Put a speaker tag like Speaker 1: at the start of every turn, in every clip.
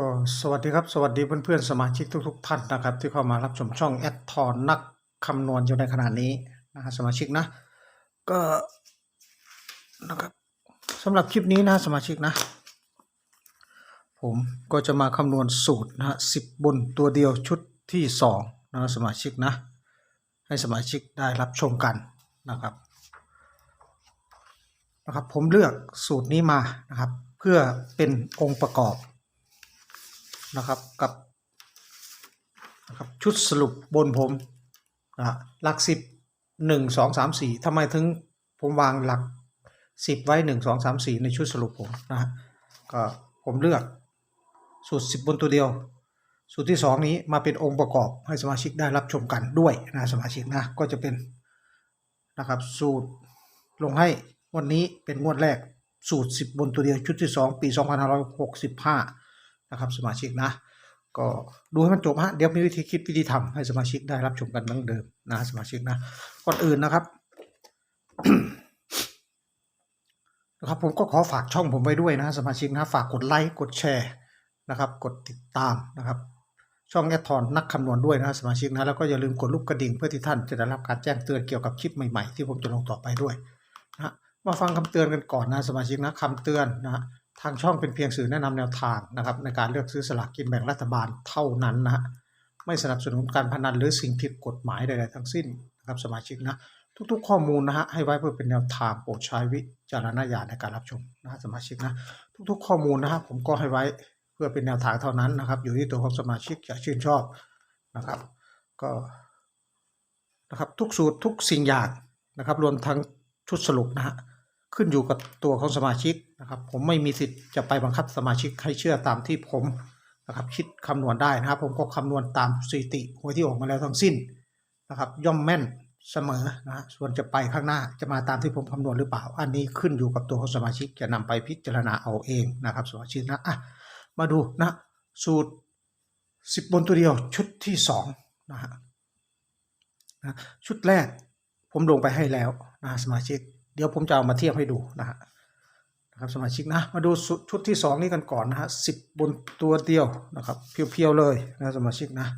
Speaker 1: ก็สวัสดีครับสวัสดีเพื่อนๆสมาชิกทุกๆท่านนะครับ ที่เข้ามารับชมช่องแอดทอนนักคำนวณอยู่ในขณะนี้นะฮะสมาชิกนะ ก็นะครับสำหรับคลิปนี้นะสมาชิกนะ ผมก็จะมาคำนวณสูตรนะฮะสิบบนตัวเดียวชุดที่สองนะสมาชิกนะ ให้สมาชิกได้รับชมกันนะครับนะครับ ผมเลือกสูตรนี้มานะครับ เพื่อเป็นองค์ประกอบ นะครับกับนะครับชุดสรุปบนผมนะหลักสิบหนึ่งสองสามสี่ทำไมถึงผมวางหลักสิบไว้หนึ่งสองสามสี่ในชุดสรุปผมนะฮะก็ผมเลือกสูตรสิบบนตัวเดียว สูตรที่สองนี้มาเป็นองค์ประกอบให้สมาชิกได้รับชมกันด้วยนะสมาชิกนะก็จะเป็นนะครับสูตรลงให้วันนี้เป็นงวดแรกสูตร 10 บนตัวเดียวชุดที่ 2 ปี 2565 นะครับสมาชิกนะ ก็ดูให้มันจบฮะเดี๋ยวมีวิธีคิดวิธีทำให้สมาชิกได้รับชมกันดังเดิมนะสมาชิกนะก่อนอื่นนะครับนะครับผมก็ขอฝากช่องผมไว้ด้วยนะสมาชิกนะฝากกดไลค์กดแชร์นะครับ กดติดตามนะครับช่องแอดทอนนักคำนวณด้วยนะสมาชิกนะแล้วก็อย่าลืมกดลูกกระดิ่งเพื่อที่ท่านจะได้รับการแจ้งเตือนเกี่ยวกับคลิปใหม่ๆ ที่ผมจะลงต่อไปด้วยนะมาฟังคำเตือนกันก่อนนะสมาชิกนะคำเตือนนะ ทางช่องเป็นเพียงสื่อแนะนำแนวทางนะครับในการเลือกซื้อสลากกินแบ่งรัฐบาลเท่านั้นนะฮะไม่สนับสนุนการพนันหรือสิ่งผิดกฎหมายใดๆทั้งสิ้นนะครับสมาชิกนะทุกๆ ข้อมูลนะฮะให้ไว้เพื่อเป็นแนวทางโปรดใช้วิจารณญาณในการรับชมนะสมาชิกนะทุกๆ ข้อมูลนะฮะผมก็ให้ไว้เพื่อเป็นแนวทางเท่านั้นนะครับ อยู่ที่ตัวของสมาชิกจะชื่นชอบนะครับ ก็นะครับทุกสูตรทุกสิ่งอย่างนะครับ รวมทั้งชุดสรุปนะฮะ ขึ้นอยู่กับตัวของสมาชิกนะครับ ผมไม่มีสิทธิ์จะไปบังคับสมาชิกให้เชื่อตามที่ผมนะครับคิดคำนวณได้นะครับ ผมก็คำนวณตามสถิติหวยที่ออกมาแล้วทั้งสิ้นนะครับ ย่อมแม่นเสมอนะฮะส่วนจะไปข้างหน้าจะมาตามที่ผมคำนวณหรือเปล่า อันนี้ขึ้นอยู่กับตัวของสมาชิกจะนำไปพิจารณาเอาเองนะครับสมาชิกนะอะมาดูนะสูตรสิบบนตัวเดียวชุดที่สองนะฮะนะชุดแรกผมลงไปให้แล้วนะสมาชิก เดี๋ยวผมจะเอามาเทียบให้ดูนะฮะนะครับสมาชิกนะมาดูชุดที่สองนี้กันก่อนนะฮะสิบบนตัวเดียวนะครับเพียวๆเลยนะสมาชิกนะ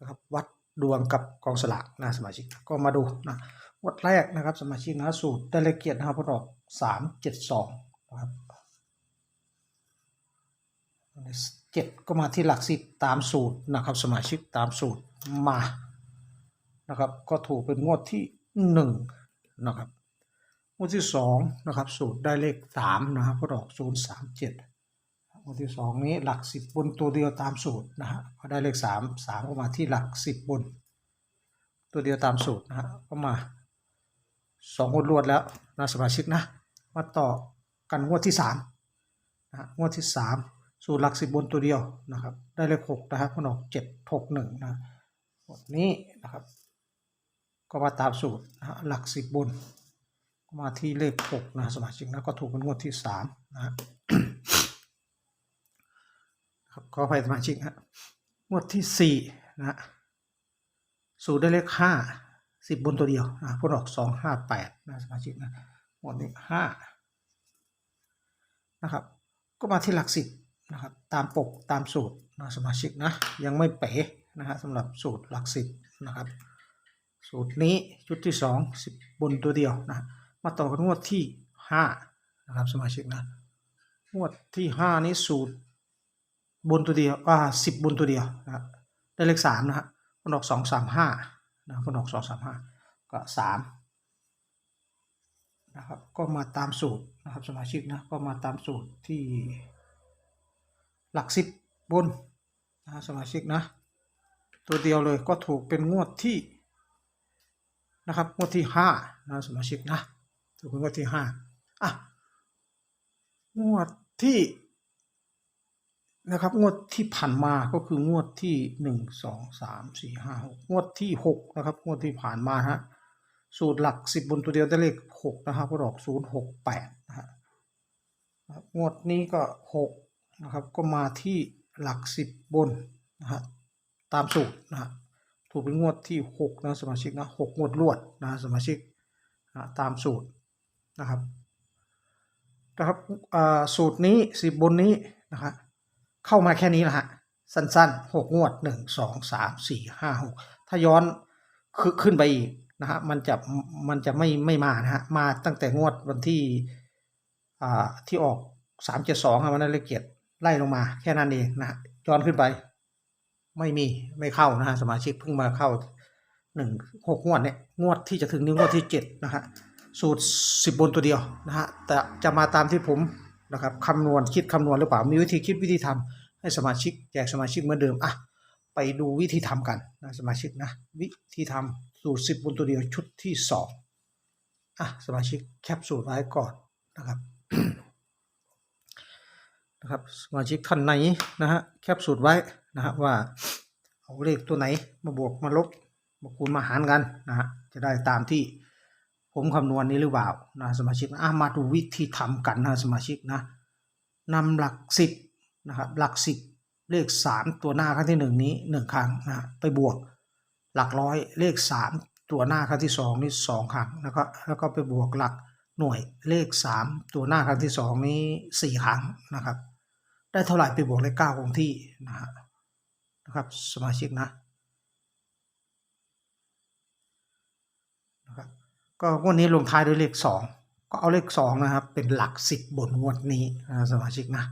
Speaker 1: นะครับวัดดวงกับกองสลากนะสมาชิกก็มาดูนะวัดแรกนะครับสมาชิกนะสูตรได้เลขเกียรตินะครับพอดอกสามเจ็ดสองนะครับเจ็ดก็มาที่หลักสิบตามสูตรนะครับสมาชิกตามสูตรมานะครับก็ถูกเป็นงวดที่หนึ่งนะครับ งวดที่สองนะครับ สูตรได้เลขสามนะครับก็ดอกศูนย์สามเจ็ดงวดที่สองนี้หลักสิบบนตัวเดียวตามสูตรนะฮะพอได้เลขสามสามก็มาที่หลักสิบบน ตัวเดียวตามสูตรนะฮะก็มาสองงวดรวดแล้วนะสมาชิกนะมาต่อกันงวดที่สามนะฮะงวดที่สามสูตรหลักสิบบนตัวเดียวนะครับ ได้เลขหกนะครับมันอกเจ็ดหกหนึ่งนะแบบนี้นะครับ ก็มาตามสูตรนะหลักสิบบน มาที่เลขหกนะสมาชิกนะก็ถูกเป็นงวดที่สามนะครับขอไปสมาชิกฮะงวดที่สี่นะสูตรได้เลขห้าสิบบนตัวเดียวนะพวกออกสองห้าแปดนะสมาชิกนะงวดนี้ห้านะครับ ก็มาที่หลักสิบนะครับตามปกตามสูตรนะสมาชิกนะยังไม่เป๋นะฮะสำหรับสูตรหลักสิบนะครับ สูตรนี้ชุดที่สองสิบบนตัวเดียวนะ มาต่อกันงวดที่ห้านะครับสมาชิกนะงวดที่ห้านี้สูตรบนตัวเดียวอ่าสิบบนตัวเดียวนะได้เลขสามนะฮะมันออกสองสามห้านะมันออกสองสามห้าก็สามนะครับก็มาตามสูตรนะครับสมาชิกนะก็มาตามสูตรที่หลักสิบบนนะสมาชิกนะ ตัวเดียวเลยก็ถูกเป็นงวดที่นะครับงวดที่ห้านะสมาชิกนะ ถูกงวดที่ห้าอะงวดที่นะครับ งวดที่ผ่านมาก็คืองวดที่หนึ่งสองสามสี่ห้าหกงวดที่หกนะครับ งวดที่ผ่านมาฮะสูตรหลักสิบบนตัวเดียวได้เลขหกนะครับก็ดอกศูนย์หกแปดนะฮะงวดนี้ก็หกนะครับ ก็มาที่หลักสิบบนนะฮะตามสูตรนะฮะถูกเป็นงวดที่หกนะสมาชิกนะหกงวดรวดนะสมาชิกนะตามสูตร นะครับนะครับสูตรนี้สิบบนนี้นะฮะเข้ามาแค่นี้แหละฮะสั้นๆหกงวดหนึ่งสองสามสี่ห้าหกถ้าย้อนคือขึ้นไปอีกนะฮะมันจะมันจะไม่ไม่มานะฮะมาตั้งแต่งวดวันที่อ่าที่ออกสามเจ็ดสองวันนั้นเลขเกียรติไล่ลงมาแค่นั้นเองนะฮะย้อนขึ้นไป ไม่มีไม่เข้านะฮะสมาชิกเพิ่งมาเข้าหนึ่งหกงวดเนี่ยงวดที่จะถึงนี้งวดที่เจ็ดนะฮะ สูตรสิบบนตัวเดียวนะฮะแต่จะมาตามที่ผมนะครับคำนวณคิดคำนวณหรือเปล่ามีวิธีคิดวิธีทำให้สมาชิกแจกสมาชิกเหมือนเดิมอะไปดูวิธีทำกันนะสมาชิกนะวิธีทำสูตรสิบบนตัวเดียวชุดที่สองอะสมาชิกแคปสูตรไว้ก่อนนะครับนะครับสมาชิกท่านไหนนะฮะแคปสูตรไว้นะฮะว่าเอาเลขตัวไหนมาบวกมาลบมาคูณมาหารกันนะฮะจะได้ตามที่ ผมคำนวณนี้หรือเปล่านะสมาชิกอะมาดูวิธีทำกันนะสมาชิกนะนำหลักสิบนะครับหลักสิบเลขสามตัวหน้าครั้งที่หนึ่งนี้หนึ่งครั้งนะไปบวก หลักร้อยเลขสามตัวหน้าครั้งที่สองนี่สองครั้งแล้วก็แล้วก็ไปบวกหลักหน่วยเลขสามตัวหน้าครั้งที่สองนี้สี่ครั้งนะครับ ได้เท่าไหร่ไปบวกเลขเก้าคงที่นะฮะนะครับสมาชิกนะนะครับ ก็งวดนี้ลงท้ายด้วยเลขสองก็เอาเลขสองนะครับ เป็นหลักสิบบนงวดนี้นะสมาชิกนะ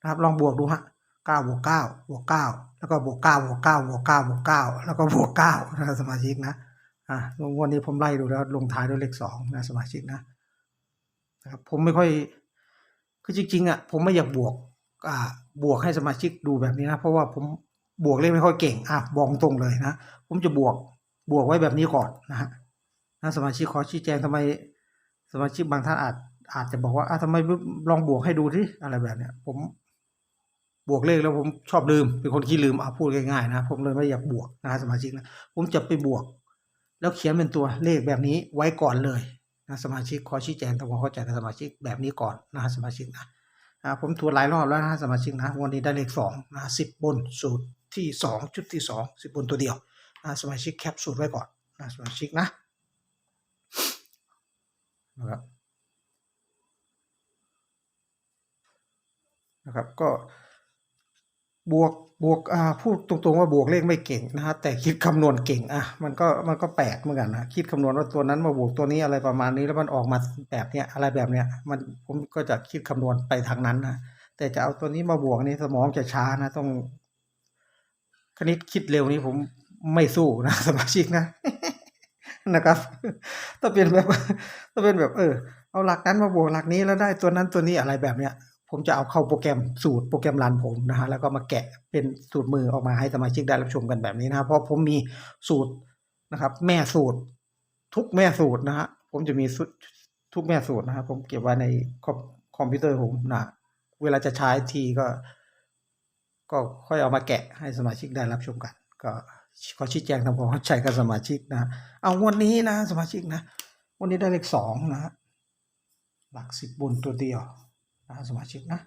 Speaker 1: นะครับลองบวกดูฮะเก้าบวกเก้าบวกเก้าแล้วก็บวกเก้าบวกเก้าบวกเก้าบวกเก้าแล้วก็บวกเก้านะสมาชิกนะอ่างวดนี้ผมไล่ดูแล้วลงท้ายด้วยเลขสองนะสมาชิกนะนะครับผมไม่ค่อยคือจริงๆอะผมไม่อยากบวกอ่าบวกให้สมาชิกดูแบบนี้นะ เพราะว่าผมบวกเลขไม่ค่อยเก่งอะบอกตรงเลยนะ ผมจะบวกบวกไว้แบบนี้ก่อนนะฮะ นะสมาชิกขอชี้แจงทำไม สมาชิกบางท่านอาจ อาจจะบอกว่าอะทำไมลองบวกให้ดูที่อะไรแบบเนี้ย ผมบวกเลขแล้วผมชอบลืม เป็นคนขี้ลืมอะพูดง่ายๆนะผมเลยไม่อยากบวกนะสมาชิกนะผมจะไปบวก แล้วเขียนเป็นตัวเลขแบบนี้ไว้ก่อนเลยนะสมาชิกขอชี้แจงทำความเข้าใจกับสมาชิกแบบนี้ก่อนนะสมาชิกนะอ่าผมทวนหลายรอบแล้วนะสมาชิกนะวันนี้ได้เลขสองนะสิบบนสูตรที่สองชุดที่สองสิบบนตัวเดียวนะสมาชิกแคปสูตรไว้ก่อนนะสมาชิกนะ นะครับนะครับ ก็บวกบวกอ่าพูดตรงๆว่าบวกเลขไม่เก่งนะฮะแต่คิดคำนวณเก่งอะมันก็มันก็แปลกเหมือนกันนะคิดคำนวณว่าตัวนั้นมาบวกตัวนี้อะไรประมาณนี้แล้วมันออกมาแบบเนี้ยอะไรแบบเนี้ยมันผมก็จะคิดคำนวณไปทางนั้นนะแต่จะเอาตัวนี้มาบวกนี่สมองจะช้านะต้องคณิตคิดเร็วนี้ผมไม่สู้นะสมาชิกนะ นะครับ ถ้าเป็นแบบถ้าเป็นแบบเออเอาหลักนั้นมาบวกหลักนี้แล้วได้ตัวนั้นตัวนี้อะไรแบบเนี้ย ผมจะเอาเข้าโปรแกรมสูตรโปรแกรมรันผมนะฮะแล้วก็มาแกะเป็นสูตรมือออกมาให้สมาชิกได้รับชมกันแบบนี้นะเพราะผมมีสูตรนะครับ แม่สูตร ทุกแม่สูตรนะฮะผมจะมีทุกแม่สูตรนะครับผมเก็บไว้ในคอมคอมพิวเตอร์ผมนะเวลาจะใช้ทีก็ ก็ค่อยเอามาแกะให้สมาชิกได้รับชมกัน ก็ ขอชี้แจงทำความเข้าใจกับสมาชิกนะเอาวันนี้นะ สมาชิกนะ วันนี้ได้เลขสองนะหลักสิบบนตัวเดียวนะสมาชิกนะ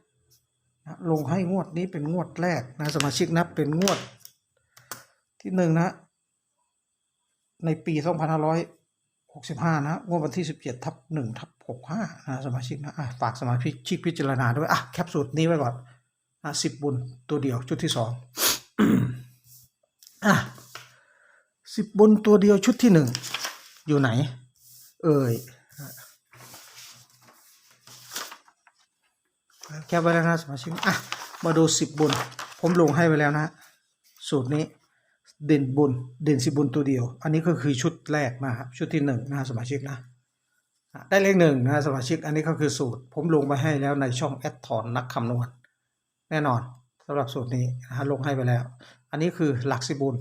Speaker 1: นะลงให้งวดนี้เป็นงวดแรกนะสมาชิกนะเป็นงวด ที่หนึ่งนะ ในปีสองพันห้าร้อยหกสิบห้านะงวดวันที่สิบเจ็ดทับหนึ่งทับหกห้านะสมาชิกนะะฝากสมาชิกพิจารณาด้วยอะแคปสูตรนี้ไว้ก่อนนะสิบบุญตัวเดียวชุดที่สองอะ สิบบุญตัวเดียวชุดที่หนึ่งอยู่ไหน เอ่ยแคปไว้แล้วนะสมาชิกอะมาดูสิบบุญผมลงให้ไว้แล้วนะ สูตรนี้เด่นบุญเด่นสิบุญตัวเดียว อันนี้ก็คือชุดแรกนะครับชุดที่หนึ่งนะสมาชิกนะได้เลขหนึ่งนะสมาชิกอันนี้ก็คือสูตร ผมลงไปให้แล้วในช่องแอดถอนนักคำนวณแน่นอนสำหรับสูตรนี้นะฮะลงให้ไปแล้ว อันนี้คือหลักสิบุญ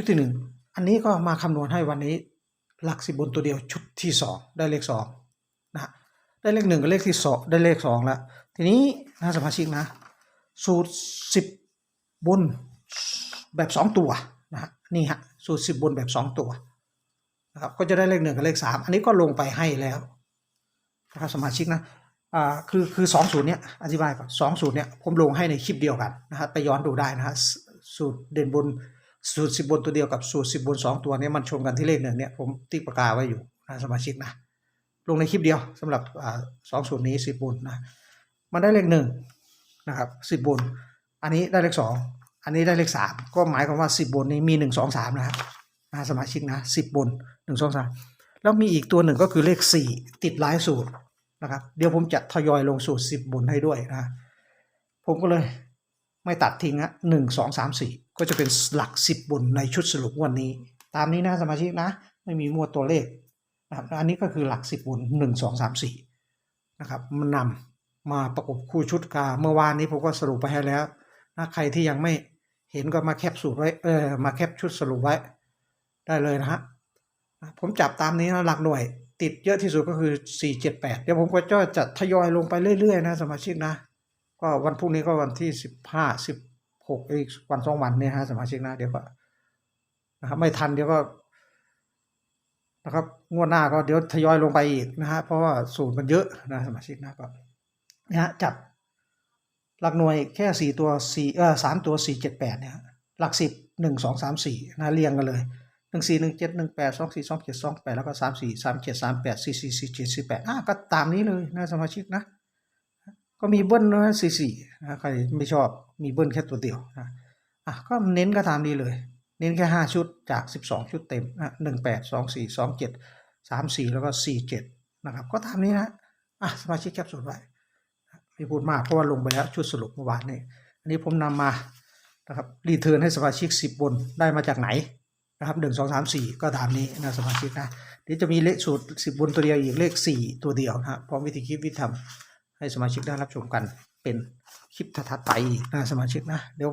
Speaker 1: ชุดที่หนึ่งอันนี้ก็มาคำนวณให้วันนี้ หลักสิบุญตัวเดียวชุดที่สองได้เลขสองนะฮะได้เลขหนึ่งกับเลขที่สองได้เลขสองแล้วทีนี้นะสมาชิกนะ สูตรสิบบนแบบสองตัวนะฮะนี่ฮะสูตรสิบบนแบบสองตัวนะครับก็จะได้เลขหนึ่งกับเลขสามอันนี้ก็ลงไปให้แล้วนะครับสมาชิกนะอ่าคือคือสองสูตรเนี้ยอธิบายก่อนสองสูตรเนี้ยผมลงให้ในคลิปเดียวกันนะฮะไปย้อนดูได้นะฮะสูตรเด่นบน สูตรสิบบนตัวเดียวกับสูตรสิบบนสองตัวนี้มันชนกันที่เลขหนึ่งเนี่ยผมติ๊กปากกาไว้อยู่นะสมาชิกนะลงในคลิปเดียวสำหรับอสองสูตรนี้สิบบนนะมันได้เลขหนึ่งนะครับสิบบน อันนี้ได้เลขสองอันนี้ได้เลขสามก็หมายความว่าสิบบนนี้มีหนึ่งสองสามนะครับนะสมาชิกนะสิบบนหนึ่งสองสามแล้วมีอีกตัวหนึ่งก็คือเลขสี่ติดหลายสูตรนะครับ เดี๋ยวผมจะทยอยลงสูตรสิบบนให้ด้วยนะผมก็เลย ไม่ตัดทิ้งนะหนึ่งสองสามสี่ก็จะเป็นหลักสิบบนในชุดสรุปวันนี้ ตามนี้นะสมาชิกนะ ไม่มีมั่วตัวเลขนะครับอันนี้ก็คือหลักสิบบนหนึ่งสองสามสี่นะครับมันนำมาประกบคู่ชุดกาเมื่อวานนี้ผมก็สรุปไปให้แล้วนะใครที่ยังไม่เห็นก็มาแคปสูตรไว้เออมาแคปชุดสรุปไว้ ได้เลยนะฮะผมจับตามนี้นะหลักหน่วย ติดเยอะที่สุดก็คือสี่เจ็ดแปดเดี๋ยวผมก็จะจะทยอยลงไปเรื่อยๆนะสมาชิกนะ ก็วันพรุ่งนี้ก็วันที่สิบห้าสิบหกอีกวันสองวันเนี่ยฮะสมาชิกนะเดี๋ยวก็นะครับไม่ทันเดี๋ยวก็นะครับงวดหน้าก็เดี๋ยวทยอยลงไปอีกนะฮะเพราะว่าสูตรมันเยอะนะสมาชิกนะก็นะฮะจับหลักหน่วยแค่สี่ตัวสี่เออสามตัวสี่เจ็ดแปดเนี่ยหลักสิบหนึ่งสองสามสี่นะเรียงกันเลยหนึ่งสี่หนึ่งเจ็ดหนึ่งแปดสองสี่สองเจ็ดสองแปดแล้วก็สามสี่สามเจ็ดสามแปดสี่สี่สี่เจ็ดสี่แปดอะก็ตามนี้เลยนะสมาชิกนะ ก็มีเบิ้ลนะสี่สี่นะใครไม่ชอบมีเบิ้ลแค่ตัวเดียวนะอะก็เน้นก็ตามนี้เลย เน้นแค่ห้าชุดจากสิบสองชุดเต็มนะหนึ่งแปดสองสี่สองเจ็ดสามสี่แล้วก็สี่เจ็ดนะครับ ก็ตามนี้นะอะสมาชิกแคปส่วนไว้ไม่พูดมากเพราะว่าลงไปแล้วชุดสรุปเมื่อวานนี้อันนี้ผมนำมานะครับรีเทิร์นให้สมาชิกสิบบนได้มาจากไหนนะครับหนึ่งสองสามสี่ก็ตามนี้นะสมาชิกนะเดี๋ยวจะมีเลขสูตรสิบบนตัวเดียวอีกเลขสี่ตัวเดียวนะพร้อมวิธีคิดวิธีทำ ให้สมาชิกได้รับชมกันเป็นคลิปถัดไปนะสมาชิกนะเดี๋ยว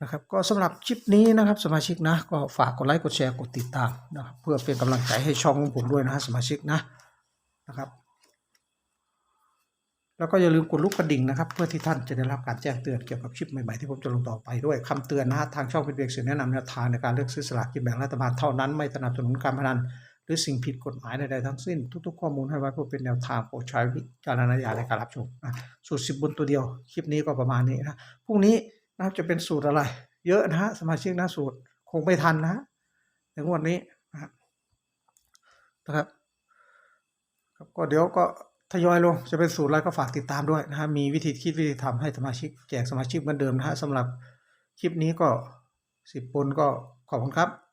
Speaker 1: นะครับก็สำหรับคลิปนี้นะครับสมาชิกนะ ก็ฝากกดไลค์กดแชร์กดติดตามนะครับเพื่อเป็นกำลังใจให้ช่องของผมด้วยนะสมาชิกนะนะครับ แล้วก็อย่าลืมกดลูกกระดิ่งนะครับ เพื่อที่ท่านจะได้รับการแจ้งเตือนเกี่ยวกับคลิปใหม่ๆที่ผมจะลงต่อไปด้วยคำเตือนนะทางช่องเป็นเพียงสื่อแนะนำแนวทางในการเลือกซื้อสลากกินแบ่งรัฐบาลเท่านั้นไม่สนับสนุนการพนัน รือสิ่งผิดกฎหมายใดๆทั้งสิ้น ทุกๆข้อมูลให้ไว้เพื่อเป็นแนวทางโปรดใช้วิจารณญาณในการรับชมอะสูตรสิบบนตัวเดียว คลิปนี้ก็ประมาณนี้นะพรุ่งนี้นะครับจะเป็นสูตรอะไร เยอะนะฮะสมาชิกนะสูตรคงไม่ทันนะในงวดนี้นะฮะนะครับครับก็เดี๋ยวก็ทยอยลงจะเป็นสูตรอะไรก็ฝากติดตามด้วยนะฮะมีวิธีคิดวิธีทำให้สมาชิกแจกสมาชิกเหมือนเดิมนะฮะสำหรับคลิปนี้ก็สิบบนก็ขอบคุณครับ